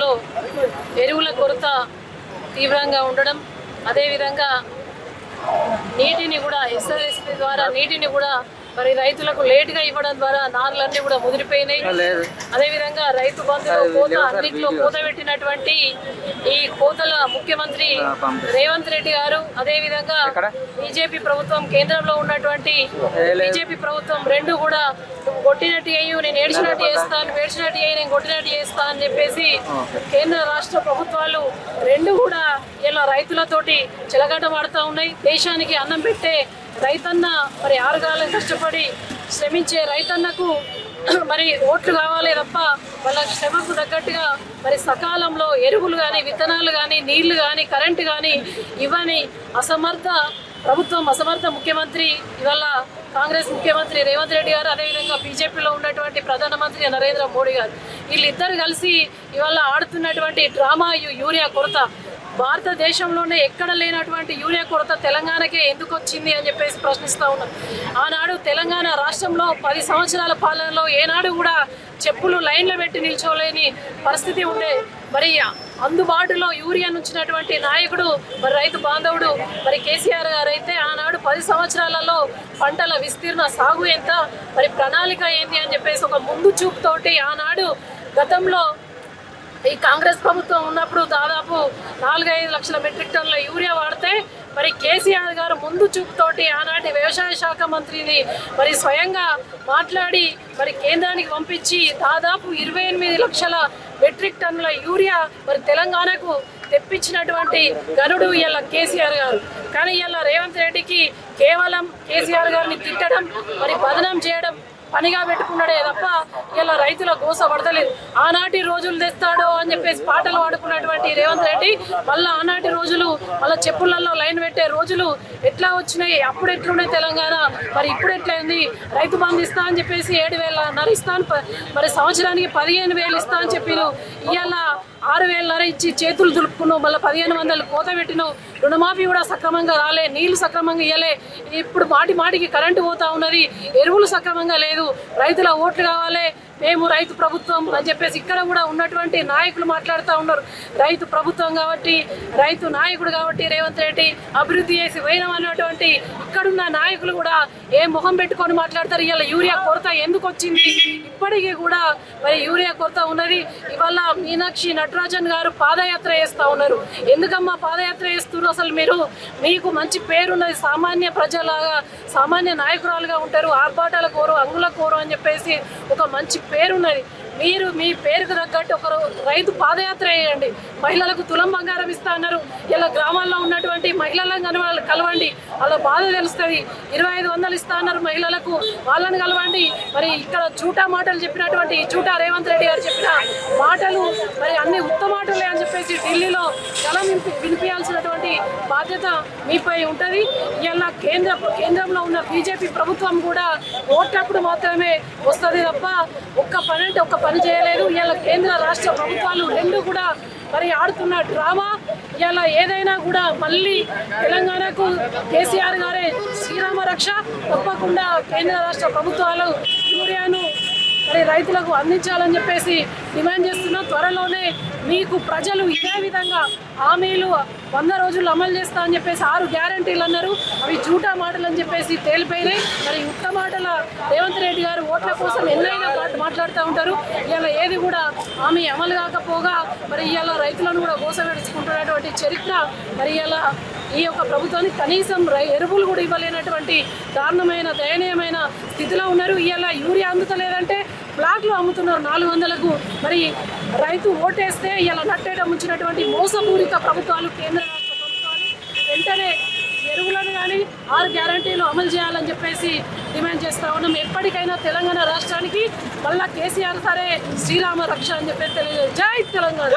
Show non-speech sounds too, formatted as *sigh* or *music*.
నియోజకవర్గంలో ఎరువుల కొరత తీవ్రంగా ఉండడం అదేవిధంగా నీటిని కూడా ఎస్ఆర్ఎస్పి ద్వారా నీటిని కూడా మరి రైతులకు లేటుగా ఇవ్వడం ద్వారా నార్లన్నీ కూడా ముదిరిపోయినాయి. అదేవిధంగా రైతు బంధువులు కోత అన్నింటిలో కోత పెట్టినటువంటి ఈ కోతల ముఖ్యమంత్రి రేవంత్ రెడ్డి గారు అదేవిధంగా? బీజేపీ ప్రభుత్వం కేంద్రంలో ఉన్నటువంటి బీజేపీ ప్రభుత్వం రెండు కూడా నువ్వు కొట్టినట్టు అయ్యి నేను ఏడ్చినట్టు చేస్తాను ఏడ్చినట్టు అయ్యి నేను కొట్టినట్టు చేస్తా అని చెప్పేసి కేంద్ర రాష్ట్ర ప్రభుత్వాలు రెండు కూడా ఇలా రైతులతోటి చెలగాటమాడుతూ ఉన్నాయి. దేశానికి అన్నం పెట్టే రైతన్న మరి ఆరుగాలం కష్టపడి శ్రమించే రైతన్నకు *clears throat* మరి ఓట్లు కావాలి తప్ప వాళ్ళ శ్రమకు తగ్గట్టుగా మరి సకాలంలో ఎరువులు కానీ విత్తనాలు కానీ నీళ్ళు కానీ కరెంటు కానీ ఇవ్వని అసమర్థ ప్రభుత్వం అసమర్థ ముఖ్యమంత్రి ఇవాళ కాంగ్రెస్ ముఖ్యమంత్రి రేవంత్ రెడ్డి గారు అదేవిధంగా బీజేపీలో ఉన్నటువంటి ప్రధానమంత్రి నరేంద్ర మోడీ గారు. వీళ్ళిద్దరు కలిసి ఇవాళ ఆడుతున్నటువంటి డ్రామా యూరియా కొరత. భారతదేశంలోనే ఎక్కడ లేనటువంటి యూరియా కొరత తెలంగాణకే ఎందుకు వచ్చింది అని చెప్పేసి ప్రశ్నిస్తూ ఉన్నాం. ఆనాడు తెలంగాణ రాష్ట్రంలో పది సంవత్సరాల పాలనలో ఏనాడు కూడా చెప్పులు లైన్లో పెట్టి నిల్చోలేని పరిస్థితి ఉండే. మరి అందుబాటులో యూరియా నుంచినటువంటి నాయకుడు మరి రైతు బాంధవుడు మరి కేసీఆర్ గారు అయితే ఆనాడు పది సంవత్సరాలలో పంటల విస్తీర్ణ సాగు ఎంత మరి ప్రణాళిక ఏంటి అని చెప్పేసి ఒక ముందు చూపుతోటి ఆనాడు గతంలో ఈ కాంగ్రెస్ ప్రభుత్వం ఉన్నప్పుడు దాదాపు నాలుగైదు లక్షల మెట్రిక్ టన్నుల యూరియా వాడితే మరి కేసీఆర్ గారు ముందు చూపుతోటి ఆనాటి వ్యవసాయ శాఖ మంత్రిని మరి స్వయంగా మాట్లాడి మరి కేంద్రానికి పంపించి దాదాపు ఇరవై ఎనిమిది లక్షల మెట్రిక్ టన్నుల యూరియా మరి తెలంగాణకు తెప్పించినటువంటి గనుడు ఇలా కేసీఆర్ గారు. కానీ ఇలా రేవంత్ రెడ్డికి కేవలం కేసీఆర్ గారిని తిట్టడం మరి బదనం చేయడం పనిగా పెట్టుకున్నాడే తప్ప ఇలా రైతుల గోస పడతలేదు. ఆనాటి రోజులు తెస్తాడో అని చెప్పేసి పాటలు పాడుకున్నటువంటి రేవంత్ రెడ్డి మళ్ళీ ఆనాటి రోజులు మళ్ళీ చెప్పులలో లైన్ పెట్టే రోజులు ఎట్లా వచ్చినాయి? అప్పుడు ఎట్లుండే తెలంగాణ? మరి ఇప్పుడు ఎట్లయింది? రైతు బంధు ఇస్తా అని చెప్పేసి ఏడు వేల నర ఇస్తాను ప- మరి సంవత్సరానికి పదిహేను వేలు ఇస్తా అని చెప్పిను ఇవాళ ఆరు వేలన్నర ఇచ్చి చేతులు దులుపుకున్నావు మళ్ళీ పదిహేను వందలు కోత పెట్టినావు. రుణమాఫీ కూడా సక్రమంగా రాలే నీళ్ళు సక్రమంగా ఇవ్వలే ఇప్పుడు మాటి మాటికి కరెంటు పోతా ఉన్నది ఎరువులు సక్రమంగా లేదు రైతుల ఓట్లు కావాలి మేము రైతు ప్రభుత్వం అని చెప్పేసి ఇక్కడ కూడా ఉన్నటువంటి నాయకులు మాట్లాడుతూ ఉన్నారు. రైతు ప్రభుత్వం కాబట్టి రైతు నాయకుడు కాబట్టి రేవంత్ రెడ్డి అభివృద్ధి చేసి పోయినాం అన్నటువంటి ఇక్కడున్న నాయకులు కూడా ఏ మొహం పెట్టుకొని మాట్లాడతారు ఇవాళ యూరియా కొరత ఎందుకు వచ్చింది? ఇప్పటికీ కూడా మరి యూరియా కొరత ఉన్నది. ఇవాళ మీనాక్షి నటరాజన్ గారు పాదయాత్ర చేస్తూ ఉన్నారు. ఎందుకమ్మా పాదయాత్ర చేస్తున్నారు? అసలు మీరు మీకు మంచి పేరున్నది సామాన్య ప్రజలాగా సామాన్య నాయకురాలుగా ఉంటారు. ఆర్భాటాల కోరు అంగుల కోరు అని చెప్పేసి ఒక మంచి పేరున్నది. మీరు మీ పేరుకు తగ్గట్టు ఒక రైతు పాదయాత్ర చేయండి మహిళలకు తులం బంగారం ఇస్తా అన్నారు. ఇలా గ్రామాల్లో ఉన్నటువంటి మహిళలను కను కలవండి. వాళ్ళ బాధ తెలుస్తుంది. ఇరవై ఐదు వందలు ఇస్తా అన్నారు మహిళలకు. వాళ్ళని కలవండి. మరి ఇక్కడ చూటా మాటలు చెప్పినటువంటి చూటా రేవంత్ రెడ్డి గారు చెప్పిన మాటలు మరి అన్ని ఉత్తమాటలే అని చెప్పేసి ఢిల్లీలో గలం వినిపించాల్సినటువంటి బాధ్యత మీపై ఉంటుంది. ఇలా కేంద్ర కేంద్రంలో ఉన్న బీజేపీ ప్రభుత్వం కూడా ఓట్లప్పుడు మాత్రమే వస్తుంది తప్ప ఒక్క పని అంటే ఒక్క పనిచేయలేదు. ఇవాళ కేంద్ర రాష్ట్ర ప్రభుత్వాలు రెండు కూడా మరి ఆడుతున్న డ్రామా. ఇలా ఏదైనా కూడా మళ్ళీ తెలంగాణకు కేసీఆర్ గారే శ్రీరామ రక్ష. తప్పకుండా కేంద్ర రాష్ట్ర ప్రభుత్వాలు యూరియాను మరి రైతులకు అందించాలని చెప్పేసి డిమాండ్ చేస్తున్నా. త్వరలోనే మీకు ప్రజలు ఇదే విధంగా హామీలు వంద రోజులు అమలు చేస్తా అని చెప్పేసి ఆరు గ్యారంటీలు అన్నారు. అవి జూటా మాటలు అని చెప్పేసి తేలిపోయినాయి. మరి ఉత్త మాటల రేవంత్ రెడ్డి గారు ఓట్ల కోసం ఎన్నైనా మాట- మాట్లాడుతూ ఉంటారు. ఇవాళ ఏది కూడా హామీ అమలు కాకపోగా మరి ఇవాళ రైతులను కూడా గోసపెడుచుకుంటున్నటువంటి చరిత్ర మరి ఇలా ఈ యొక్క ప్రభుత్వానికి కనీసం రై- ఎరువులు కూడా ఇవ్వలేనటువంటి దారుణమైన దయనీయమైన స్థితిలో ఉన్నారు. ఇవాళ యూరియా అందుతలేదంటే బ్లాక్లో అమ్ముతున్నారు నాలుగు వందలకు. మరి రైతు ఓటేస్తే ఇలా నట్టేట ముంచినటువంటి మోసపూరిత ప్రభుత్వాలు కేంద్ర రాష్ట్ర ప్రభుత్వాలు వెంటనే ఎరువులను కానీ ఆరు గ్యారంటీలు అమలు చేయాలని చెప్పేసి డిమాండ్ చేస్తా ఉన్నాం. ఎప్పటికైనా తెలంగాణ రాష్ట్రానికి మళ్ళా కేసీఆర్ సరే శ్రీరామ రక్ష అని చెప్పేసి తెలియజేయాలి జై తెలంగాణ.